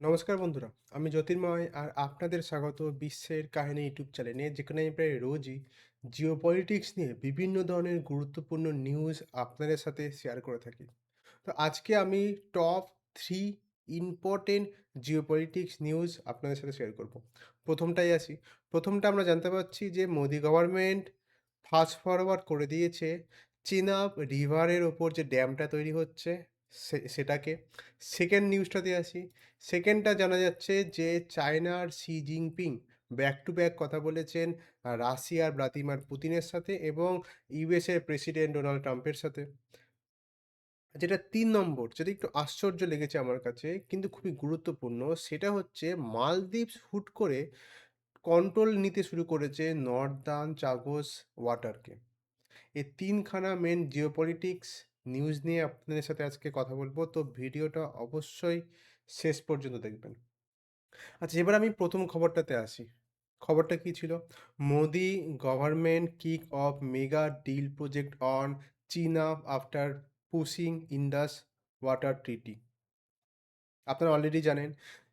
নমস্কার বন্ধুরা, আমি জ্যোতির্ময় আর আপনাদের স্বাগত বিশ্বের কাহিনী ইউটিউব চ্যানেলে, যেখানে আমি প্রায় রোজই জিও পলিটিক্স নিয়ে বিভিন্ন ধরনের গুরুত্বপূর্ণ নিউজ আপনাদের সাথে শেয়ার করে থাকি। তো আজকে আমি top three important geopolitics news আপনাদের সাথে শেয়ার করব। প্রথমটাই আসি। প্রথমটা আমরা জানতে পারছি যে মোদি গভর্নমেন্ট ফাস্ট ফরওয়ার্ড করে দিয়েছে চিনাব রিভারের ওপর যে ড্যামটা তৈরি হচ্ছে সেটাকে। সেকেন্ড নিউজটাতে আসি। সেকেন্ডটা জানা যাচ্ছে যে চায়নার Xi Jinping back to back কথা বলেছেন রাশিয়ার ভ্লাদিমির পুতিনের সাথে এবং ইউএসএর প্রেসিডেন্ট ডোনাল্ড ট্রাম্পের সাথে। যেটা তিন নম্বর, যেটা একটু আশ্চর্য লেগেছে আমার কাছে, কিন্তু খুবই গুরুত্বপূর্ণ, সেটা হচ্ছে মালদ্বীপ হুট করে কন্ট্রোল নিতে শুরু করেছে নর্দার্ন চাগোস ওয়াটারকে এই তিনখানা মেন জিওপলিটিক্স নিউজ নিয়ে আপনাদের সাথে আজকে কথা বলব। তো ভিডিওটা অবশ্যই শেষ পর্যন্ত দেখবেন। আচ্ছা এবার আমি প্রথম খবরটাতে আসি। খবরটা কি ছিল? Modi government kick off mega deal project on চীনা after pushing Indus water treaty আপনারা অলরেডি জানেন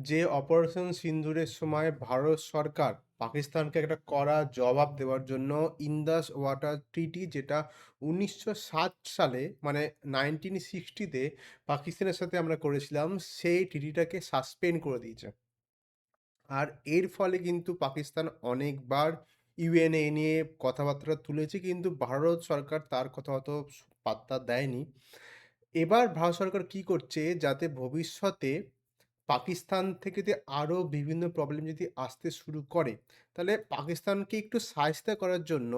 যে অপারেশন সিন্দুরের সময় ভারত সরকার পাকিস্তানকে একটা কড়া জবাব দেওয়ার জন্য ইন্দাস ওয়াটার ট্রিটি, যেটা উনিশশো সাত সালে মানে নাইনটিন সিক্সটিতে পাকিস্তানের সাথে আমরা করেছিলাম, সেই ট্রিটিটাকে সাসপেন্ড করে দিয়েছে। আর এর ফলে কিন্তু পাকিস্তান অনেকবার ইউএনএ নিয়ে কথাবার্তা তুলেছে, কিন্তু ভারত সরকার তার কথা অত পাত্তা দেয়নি। এবার ভারত সরকার কি করছে, যাতে ভবিষ্যতে পাকিস্তান থেকে যদি আরও বিভিন্ন প্রবলেম যদি আসতে শুরু করে, তাহলে পাকিস্তানকে একটু সাহায্য করার জন্য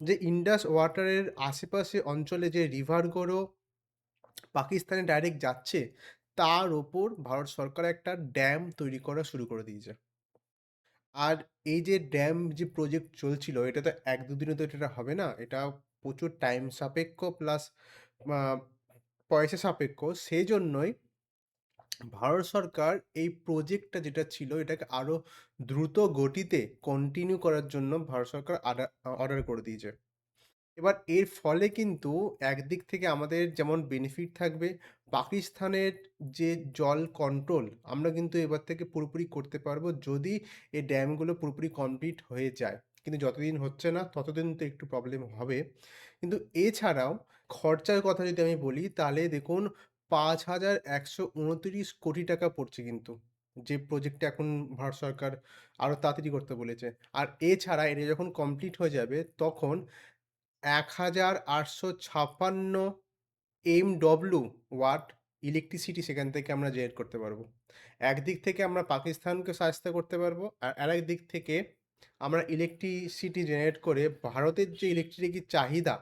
যে ইন্ডাস ওয়াটারের আশেপাশে অঞ্চলে যে রিভারগুলো পাকিস্তানে ডাইরেক্ট যাচ্ছে, তার ওপর ভারত সরকার একটা ড্যাম তৈরি করা শুরু করে দিয়েছে। আর এই যে ড্যাম যে প্রজেক্ট চলছিল, এটা তো এক দুদিনে তো এটা হবে না, এটা প্রচুর টাইম সাপেক্ষ প্লাস পয়সা সাপেক্ষ, সেই জন্যই ভারত সরকার এই প্রজেক্টটা যেটা ছিল, এটাকে আরও দ্রুত গতিতে কন্টিনিউ করার জন্য ভারত সরকার অর্ডার করে দিয়েছে। এবার এর ফলে কিন্তু একদিক থেকে আমাদের যেমন বেনিফিট থাকবে, পাকিস্তানের যে জল কন্ট্রোল আমরা কিন্তু এবার থেকে পুরোপুরি করতে পারব যদি এই ড্যামগুলো পুরোপুরি কমপ্লিট হয়ে যায়। কিন্তু যতদিন হচ্ছে না, ততদিন তো একটু প্রবলেম হবে। কিন্তু এছাড়াও খরচার কথা যদি আমি বলি, তাহলে দেখুন পাঁচ হাজার একশো উনত্রিশ কোটি টাকা পড়ছে কিন্তু। যে প্রজেক্টটা এখন ভারত সরকার আরও তাড়াতাড়ি করতে বলেছে। আর এছাড়া এটা যখন কমপ্লিট হয়ে যাবে, তখন এক হাজার আটশো ছাপ্পান্ন এম ডব্লু ওয়াট ইলেকট্রিসিটি সেখান থেকে আমরা জেনারেট করতে পারব। একদিক থেকে আমরা পাকিস্তানকে সাহায্য করতে পারব, আর আরেক দিক থেকে আমরা ইলেকট্রিসিটি জেনারেট করে ভারতের যে ইলেকট্রিকের চাহিদা,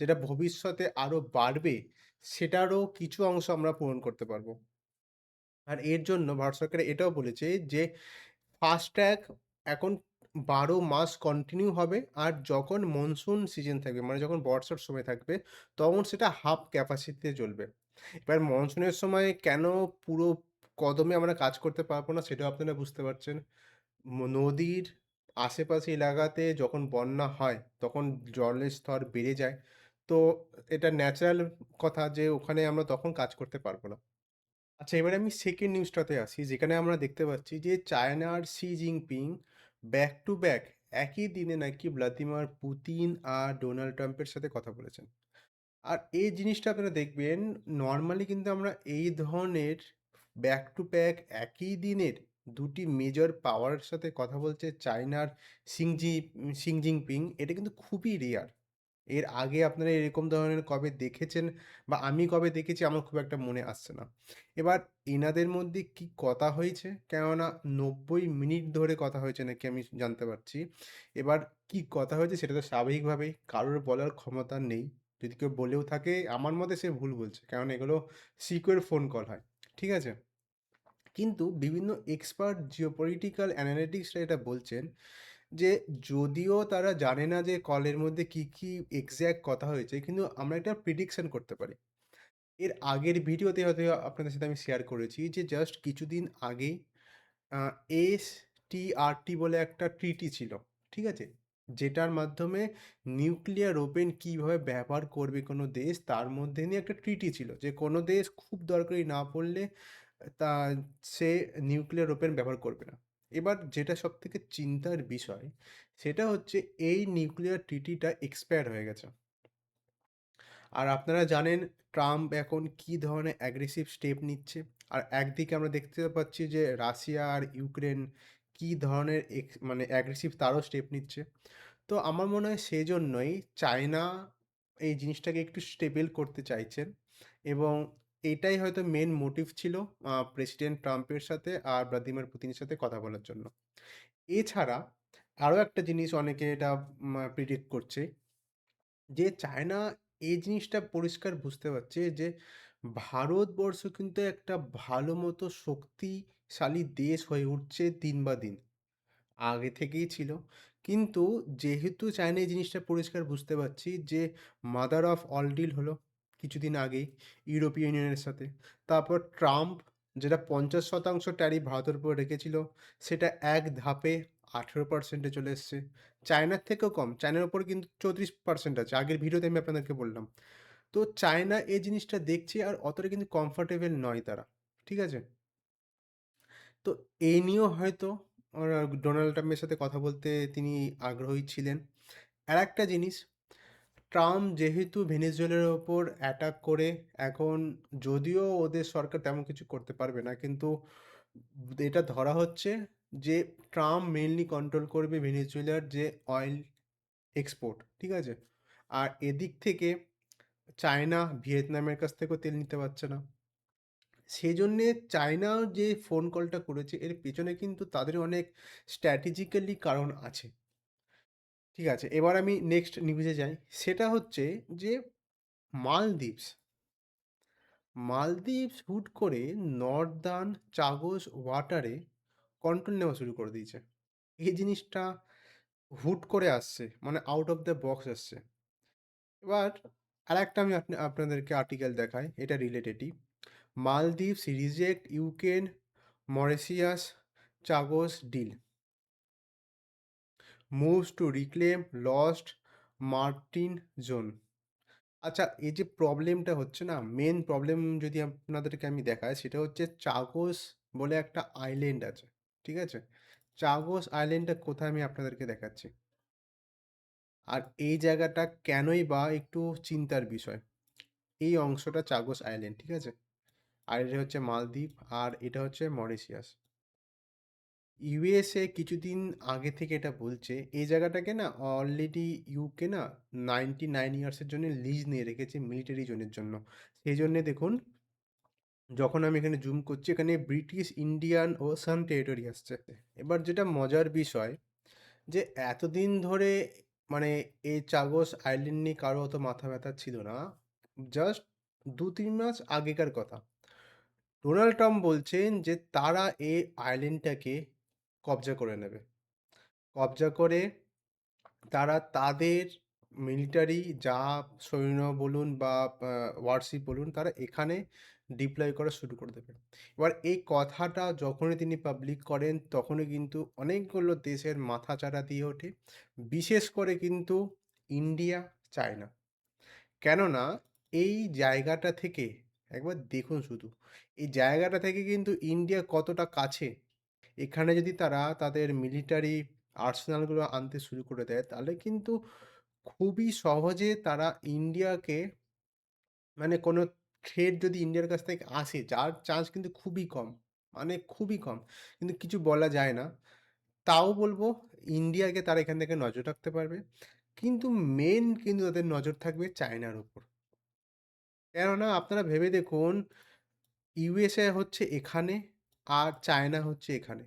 যেটা ভবিষ্যতে আরও বাড়বে সেটারও কিছু অংশ আমরা পূরণ করতে পারব। আর এর জন্য ভারত সরকার এটাও বলেছে যে ফাস্ট্যাগ এখন বারো মাস কন্টিনিউ হবে আর যখন মনসুন সিজন থাকবে মানে যখন বর্ষার সময় থাকবে, তখন সেটা হাফ ক্যাপাসিটিতে চলবে। এবার মনসুনের সময় কেন পুরো কদমে আমরা কাজ করতে পারব না, সেটাও আপনারা বুঝতে পারছেন। নদীর আশেপাশে এলাকাতে যখন বন্যা হয়, তখন জলের স্তর বেড়ে যায়। তো এটা ন্যাচারাল কথা যে ওখানে আমরা তখন কাজ করতে পারব না। আচ্ছা এবারে আমি সেকেন্ড নিউজটাতে আসি, যেখানে আমরা দেখতে পাচ্ছি যে চায়নার Xi Jinping back to back একই দিনে নাকি ভ্লাদিমির পুতিন আর ডোনাল্ড ট্রাম্পের সাথে কথা বলেছেন। আর এই জিনিসটা আপনারা দেখবেন নর্মালি কিন্তু আমরা এই ধরনের ব্যাক টু ব্যাক একই দিনের দুটি মেজর পাওয়ারের সাথে কথা বলছে চায়নার সিংজি সিং জিনপিং এটা কিন্তু খুবই রেয়ার এর আগে আপনারা এরকম ধরনের কবে দেখেছেন বা আমি কবে দেখেছি আমার খুব একটা মনে আসছে না। এবার এনাদের মধ্যে কি কথা হয়েছে? কেননা নব্বই মিনিট ধরে কথা হয়েছে নাকি আমি জানতে পারছি। এবার কি কথা হয়েছে সেটা তো স্বাভাবিকভাবেই, কারোর বলার ক্ষমতা নেই। যদি কেউ বলেও থাকে, আমার মতে সে ভুল বলছে কারণ এগুলো সিকিউর ফোন কল হয়, ঠিক আছে? কিন্তু বিভিন্ন এক্সপার্ট জিওপলিটিক্যাল অ্যানালিটিক্সরা এটা বলছেন যে যদিও তারা জানে না যে কলের মধ্যে কি কি এক্স্যাক্ট কথা হয়েছে, কিন্তু আমরা একটা প্রিডিকশন করতে পারি এর আগের ভিডিওতে হয়তো আপনাদের সাথে আমি শেয়ার করেছি যে জাস্ট কিছুদিন আগেই এস টি আর টি বলে একটা ট্রিটি ছিল, ঠিক আছে যেটার মাধ্যমে নিউক্লিয়ার ওপেন কীভাবে ব্যবহার করবে কোনো দেশ, তার মধ্যে নিয়ে একটা ট্রিটি ছিল যে কোনো দেশ খুব দরকারি না পড়লে, তা সে নিউক্লিয়ার ওপেন ব্যবহার করবে না। এবার যেটা সব থেকে চিন্তার বিষয়, সেটা হচ্ছে এই নিউক্লিয়ার ট্রিটিটা এক্সপায়ার হয়ে গেছে। আর আপনারা জানেন ট্রাম্প এখন কি ধরনের অ্যাগ্রেসিভ স্টেপ নিচ্ছে। আর একদিকে আমরা দেখতে পাচ্ছি যে রাশিয়া আর ইউক্রেন কি ধরনের মানে অ্যাগ্রেসিভ তারও স্টেপ নিচ্ছে। তো আমার মনে হয় সেজন্যই চায়না এই জিনিসটাকে একটু স্টেবল করতে চাইছেন এবং এটাই হয়তো মেন মোটিভ ছিল প্রেসিডেন্ট ট্রাম্পের সাথে আর ভ্লাদিমির পুতিনের সাথে কথা বলার জন্য। এছাড়া আরও একটা জিনিস অনেকে এটা প্রিডিক্ট করছে যে চায়না এই জিনিসটা পরিষ্কার বুঝতে পারছে যে ভারতবর্ষ কিন্তু একটা ভালো মতো শক্তিশালী দেশ হয়ে উঠছে দিন বা দিন। আগে থেকেই ছিল। কিন্তু যেহেতু চায়না এই জিনিসটা পরিষ্কার বুঝতে পারছি যে মাদার অফ অল ডিল হলো কিছুদিন আগেই ইউরোপীয় ইউনিয়নের সাথে। তারপর ট্রাম্প যেটা ৫০% ট্যারিফ ভারতের উপর রেখেছিল সেটা এক ধাপে আঠেরো পার্সেন্টে চলে এসছে। চায়নার থেকেও কম। চায়নার উপর কিন্তু ৩৪% আছে। আগের ভিডিওতে আমি আপনাদেরকে বললাম। তো চায়না এই জিনিসটা দেখছে আর অতটা কিন্তু কমফোর্টেবল নয় তারা। ঠিক আছে? তো এই নিয়েও হয়তো ডোনাল্ড ট্রাম্পের সাথে কথা বলতে তিনি আগ্রহী ছিলেন। আর একটা জিনিস, ট্রাম্প যেহেতু ভেনেজুয়েলার ওপর অ্যাটাক করে এখন যদিও ওদের সরকার তেমন কিছু করতে পারবে না। কিন্তু এটা ধরা হচ্ছে যে ট্রাম্প মেনলি কন্ট্রোল করবে ভেনেজুয়েলার যে অয়েল এক্সপোর্ট, ঠিক আছে? আর এদিক থেকে চায়না ভিয়েতনামের কাছ থেকেও তেল নিতে পারছে না। সেজন্যে চায়না যে ফোন কলটা করেছে এর পেছনে কিন্তু তাদের অনেক স্ট্র্যাটেজিক্যালি কারণ আছে। ঠিক আছে? এবার আমি নেক্সট নিউজে যাই। সেটা হচ্ছে যে মালদ্বীপস। মালদ্বীপস হুট করে নর্দার্ন চাগোস ওয়াটারে কন্ট্রোল নেওয়া শুরু করে দিয়েছে। এই জিনিসটা হুট করে আসছে। মানে আউট অফ দ্য বক্স আসছে। এবার আরেকটা আমি আপনা, আপনাদেরকে আর্টিকেল দেখাই। এটা রিলেটেডই। Maldives reject Yuken Mauritius Chagos deal. Moves to reclaim lost maritime zone. আচ্ছা এই যে প্রবলেমটা হচ্ছে না, মেন প্রবলেম যদি আপনাদেরকে আমি দেখাই সেটা হচ্ছে চাগোস বলে একটা আইল্যান্ড আছে। ঠিক আছে? চাগোস আইল্যান্ডটা কোথায় আমি আপনাদেরকে দেখাচ্ছি। আর এই জায়গাটা কেনই বা একটু চিন্তার বিষয়। এই অংশটা চাগোস আইল্যান্ড, ঠিক আছে? আর এটা হচ্ছে মালদ্বীপ আর এটা হচ্ছে মরিশিয়াস। ইউএসএ কিছুদিন আগে থেকে এটা বলছে, এই জায়গাটাকে না অলরেডি ইউকে না 99 নাইন ইয়ার্সের জন্য লিজ নিয়ে রেখেছে মিলিটারি জোনের জন্য। সেই জন্যে দেখুন যখন আমি এখানে জুম করছি এখানে ব্রিটিশ ইন্ডিয়ান ও সান টেরিটরি আসছে। এবার যেটা মজার বিষয় যে এতদিন ধরে মানে এই চাগোস আইল্যান্ড নিয়ে কারও অত মাথা ব্যথা ছিল না। জাস্ট ২-৩ মাস আগেকার কথা। ডোনাল্ড ট্রাম্প বলছেন যে তারা এই আইল্যান্ডটাকে কবজা করে নেবে। কবজা করে তারা তাদের মিলিটারি যা সৈন্য বলুন বা ওয়ারশিপ বলুন তারা এখানে ডিপ্লয় করা শুরু করে দেবে। এবার এই কথাটা যখনই তিনি পাবলিক করেন তখনই কিন্তু অনেকগুলো দেশের মাথাচাড়া দিয়ে ওঠে। বিশেষ করে কিন্তু ইন্ডিয়া, চায়না। কেননা এই জায়গাটা থেকে একবার দেখুন শুধু। এই জায়গাটা থেকে কিন্তু ইন্ডিয়া কতটা কাছে। এখানে যদি তারা তাদের মিলিটারি আর্সেনালগুলো আনতে শুরু করে দেয়, তাহলে কিন্তু খুবই সহজে তারা ইন্ডিয়াকে মানে কোনো থ্রেট যদি ইন্ডিয়ার কাছ থেকে আসে, যার চান্স কিন্তু খুবই কম। মানে খুবই কম। কিন্তু কিছু বলা যায় না। তাও বলব ইন্ডিয়াকে তারা এখান থেকে নজর রাখতে পারবে। কিন্তু মেন কিন্তু তাদের নজর থাকবে চায়নার উপর। কেননা আপনারা ভেবে দেখুন ইউএসএ হচ্ছে এখানে আর চায়না হচ্ছে এখানে।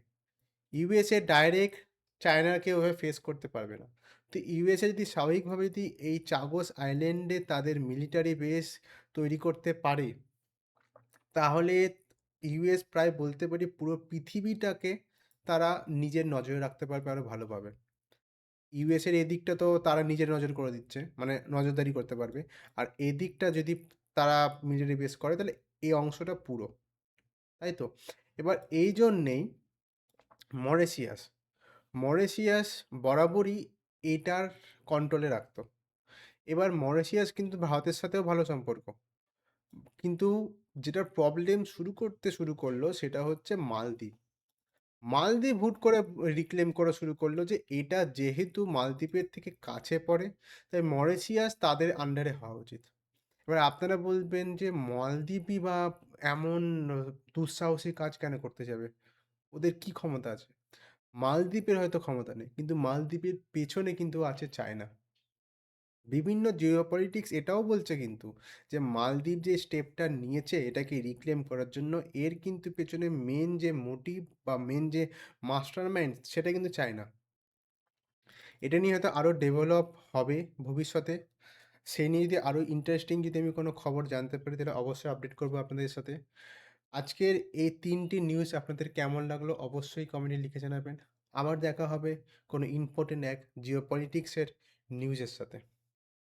ইউএসএ ডাইরেক্ট চায়নাকে ওভাবে ফেস করতে পারবে না। তো ইউএসএ যদি স্বাভাবিকভাবে যদি এই চাগোস আইল্যান্ডে তাদের মিলিটারি বেস তৈরি করতে পারে, তাহলে ইউএস প্রায় বলতে পারি পুরো পৃথিবীটাকে তারা নিজের নজরে রাখতে পারবে আরও ভালোভাবে। ইউএসএর এদিকটা তো তারা নিজের নজর করে দিচ্ছে। মানে নজরদারি করতে পারবে। আর এদিকটা যদি তারা মিলিটারি বেস করে তাহলে এই অংশটা পুরো। তাই তো? এবার এই জন্যেই মরিশিয়াস, মরিশিয়াস বরাবরই এটার কন্ট্রোলে রাখতো। এবার মরিশিয়াস কিন্তু ভারতের সাথেও ভালো সম্পর্ক। কিন্তু যেটা প্রবলেম শুরু করতে শুরু করল সেটা হচ্ছে মালদ্বীপ। মালদ্বীপ হুট করে রিক্লেম করা শুরু করল যে এটা যেহেতু মালদ্বীপের থেকে কাছে পড়ে, তাই মরিশিয়াস তাদের আন্ডারে হওয়া উচিত। এবার আপনারা বলবেন যে মালদ্বীপই বা এমন দুঃসাহসী কাজ কেন করতে যাবে? ওদের কি ক্ষমতা আছে? মালদ্বীপের হয়তো ক্ষমতা নেই। কিন্তু মালদ্বীপের পেছনে কিন্তু আছে চায়না। বিভিন্ন জিওপলিটিক্স এটাও বলছে কিন্তু যে মালদ্বীপ যে স্টেপটা নিয়েছে এটাকে রিক্লেম করার জন্য, এর কিন্তু পেছনে মেন যে মোটিভ বা মেন যে মাস্টারমাইন্ড সেটা কিন্তু চায়না। এটা নিয়ে হয়তো আরও ডেভেলপ হবে ভবিষ্যতে। সেই নিয়ে যদি আরও ইন্টারেস্টিং যদি আমি কোনো খবর জানতে পারি, তাহলে অবশ্যই আপডেট করব আপনাদের সাথে। আজকের এই তিনটি নিউজ আপনাদের কেমন লাগল অবশ্যই কমেন্টে লিখে জানাবেন। আবার দেখা হবে কোনো ইম্পর্টেন্ট এক জিও পলিটিক্সের নিউজের সাথে।